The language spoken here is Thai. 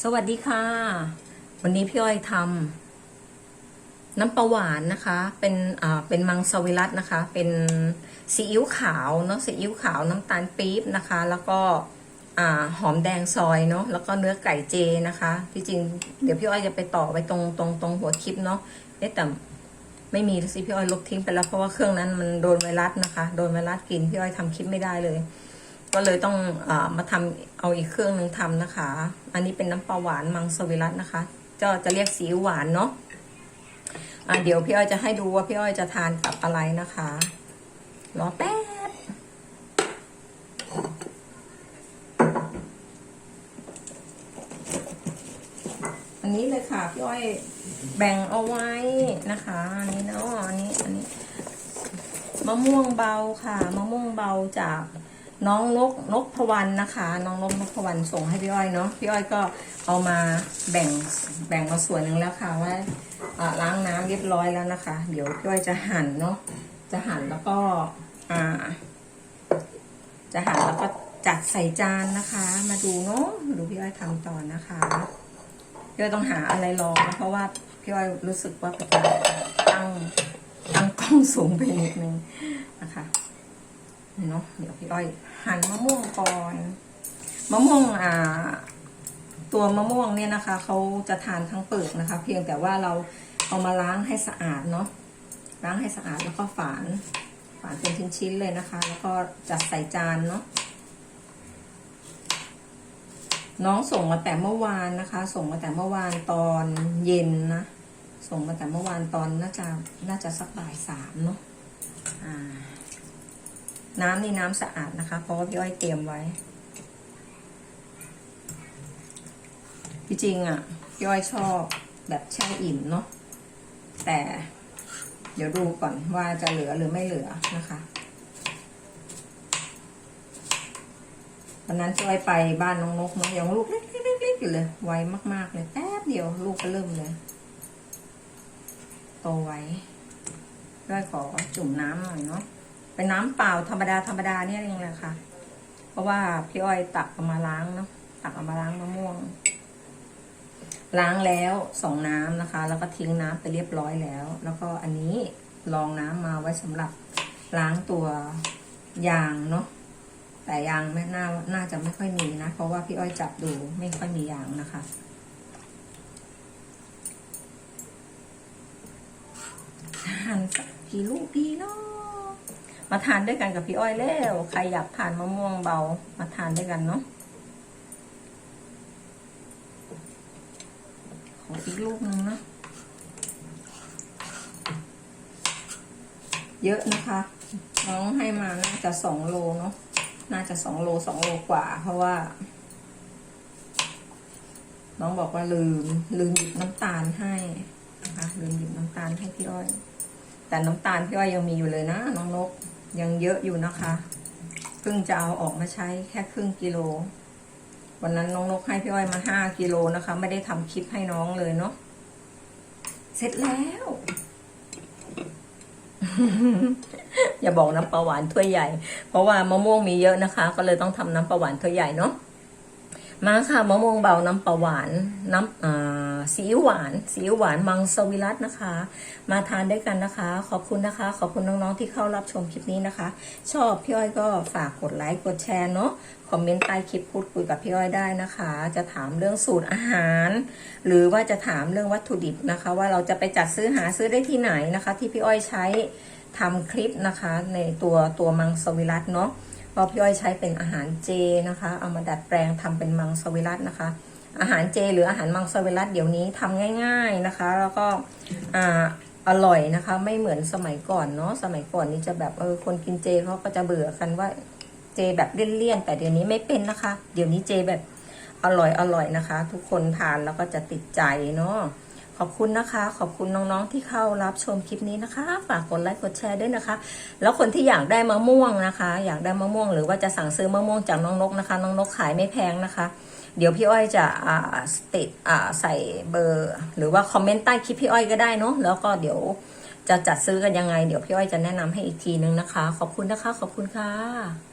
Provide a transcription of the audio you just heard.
สวัสดีค่ะ วันนี้พี่อ้อยทำน้ำปลาหวานนะคะ เป็นอ่าเป็นมังสวิรัตนะคะ เป็นซีอิ๊วขาวเนาะซีอิ๊วขาวน้ำตาลปี๊บนะคะ แล้วก็อ่าหอมแดงซอยเนาะแล้วก็เนื้อไก่เจนะคะ ที่จริงเดี๋ยวพี่อ้อยจะไปต่อไว้ตรงตรงตรงหัวคลิปเนาะเอ๊ะแต่ไม่มีสิพี่อ้อยลบทิ้งไปแล้วเพราะว่าเครื่องนั้นมันโดนไวรัสนะคะ โดนไวรัสกินพี่อ้อยทำคลิปไม่ได้เลย ก็เลยต้องอมาทำเอาอีกเครื่องหนึ่งทำนะคะ อันนี้เป็นน้ำปลาหวานมังสวิรัตนะคะก็จะเรียกสีหวานเนาะะเดี๋ยวพี่อ้อยจะให้ดูว่าพี่อ้อยจะทานกับอะไรนะคะรอแป๊บอันนี้เลยค่ะพี่อ้อยแบ่งเอาไว้นะคะอันนี้เนาะอันนี้อันนี้มะม่วงเบาค่ะ มะม่วงเบาจาก น้องนกนกพวันนะคะ น้องนกนกพวันส่งให้พี่อ้อยเนาะพี่อ้อยก็เอามาแบ่งแบ่งมาส่วนหนึ่งแล้วค่ะว่าล้างน้ำเรียบร้อยแล้วนะคะ เดี๋ยวพี่อ้อยจะหั่นเนาะจะหั่นแล้วก็อ่า จะหั่นแล้วก็จัดใส่จานนะคะ มาดูเนาะดูพี่อ้อยทำต่อนะคะพี่อ้อยต้องหาอะไรรองเพราะว่าพี่อ้อยรู้สึกว่าเป็นการตั้งตั้งกล้องสูงไปนิดนึงนะคะ เนาะเดี๋ยวพี่อ้อย หั่นมะม่วงก่อน มะม่วงอ่า ตัวมะม่วงเนี่ยนะคะเขาจะทานทั้งเปลือกนะคะ เพียงแต่ว่าเราเอามาล้างให้สะอาดเนาะล้างให้สะอาดแล้วก็ฝาน ฝานเป็นชิ้นๆเลยนะคะ แล้วก็จัดใส่จานเนาะน้องส่งมาแต่เมื่อวานนะคะ ส่งมาแต่เมื่อวานตอนเย็นนะ ส่งมาแต่เมื่อวานตอนน่าจะน่าจะสักบ่ายสามเนาะอ่า น้ำนี่น้ำสะอาดนะคะ เพราะว่าพี่อ้อยเตรียมไว้ที่จริงอะพี่อ้อยชอบแบบแช่อิ่มเนาะแต่ เดี๋ยวดูก่อนว่าจะเหลือหรือไม่เหลือนะคะวันนั้นพี่อ้อยไปบ้านน้องนกเนาะยังลูกเล็กๆอยู่เลย ไวมาก ๆ เลยแป๊บเดียวลูกก็เริ่มเลย โตไว้ก็ขอจุ่มน้ำหน่อยเนาะ เป็นน้ำเปล่าธรรมดาธรรมดาเนี่ยเองแหละค่ะ เพราะว่าพี่อ้อยตักเอามาล้างเนาะตักเอามาล้างมะม่วง ล้างแล้วสองน้ำนะคะ แล้วก็ทิ้งน้ำไปเรียบร้อยแล้ว แล้วก็อันนี้รองน้ำมาไว้สำหรับล้างตัวยางเนาะแต่ยางไม่น่าน่าจะไม่ค่อยมีนะ เพราะว่าพี่อ้อยจับดูไม่ค่อยมียางนะคะทานสักกี่ลูกดีเนาะ มาทานด้วยกันกับพี่อ้อยแล้วใครอยากทานมะม่วงเบา มาทานด้วยกันเนาะขออีกลูกนึงนะเยอะนะคะ น้องให้มาน่าจะสองโลเนาะน่าจะสองโลสองโลกว่า เพราะว่า น้องบอกว่าลืม ลืมหยิบน้ำตาลให้นะคะลืมหยิบน้ำตาลให้พี่อ้อย แต่น้ำตาลพี่อ้อยยังมีอยู่เลยนะน้องนก ยังเยอะอยู่นะคะเพิ่งจะเอาออกมาใช้แค่ครึ่งกิโล วันนั้นน้องนกให้พี่อ้อยมาห้ากิโลนะคะ ไม่ได้ทำคลิปให้น้องเลยเนาะเสร็จแล้ว อย่าบอกน้ำปลาหวานถ้วยใหญ่ เพราะว่ามะม่วงมีเยอะนะคะ ก็เลยต้องทำน้ำปลาหวานถ้วยใหญ่เนาะ มาค่ะมะม่วงเบาน้ำปลาหวานน้ำอ่าซีอิ๊วหวานซีอิ๊วหวานมังสวิรัตนะคะ มาทานด้วยกันนะคะ ขอบคุณนะคะ ขอบคุณน้องๆที่เข้ารับชมคลิปนี้นะคะ ชอบพี่อ้อยก็ฝากกดไลค์กดแชร์เนาะคอมเมนต์ใต้คลิปพูดคุยกับพี่อ้อยได้นะคะ จะถามเรื่องสูตรอาหาร หรือว่าจะถามเรื่องวัตถุดิบนะคะ ว่าเราจะไปจัดซื้อหาซื้อได้ที่ไหนนะคะ ที่พี่อ้อยใช้ทำคลิปนะคะ ในตัวตัวมังสวิรัตเนาะ เพราะพี่อ้อยใช้เป็นอาหารเจนะคะ เอามาดัดแปลงทำเป็นมังสวิรัตนะคะ อาหารเจ หรืออาหารมังสวิรัตเดี๋ยวนี้ทำง่าย ๆนะคะ แล้วก็อ่าอร่อยนะคะ ไม่เหมือนสมัยก่อนเนาะสมัยก่อนนี่จะแบบเออคนกินเจเขาก็จะเบื่อกันว่าเจแบบเลี่ยนๆแต่เดี๋ยวนี้ไม่เป็นนะคะ เดี๋ยวนี้เจแบบอร่อยอร่อยนะคะ ทุกคนทานแล้วก็จะติดใจเนาะ ขอบคุณนะคะ ขอบคุณน้องๆที่เข้ารับชมคลิปนี้นะคะ ฝากกดไลค์กดแชร์ด้วยนะคะ แล้วคนที่อยากได้มะม่วงนะคะ อยากได้มะม่วง หรือว่าจะสั่งซื้อมะม่วงจากน้องนกนะคะ น้องนกขายไม่แพงนะคะ เดี๋ยวพี่อ้อยจะอ่าติดอ่าใส่เบอร์ หรือว่าคอมเมนต์ใต้คลิปพี่อ้อยก็ได้เนาะแล้วก็เดี๋ยวจะจัดซื้อกันยังไง เดี๋ยวพี่อ้อยจะแนะนำให้อีกทีนึงนะคะ ขอบคุณนะคะ ขอบคุณค่ะ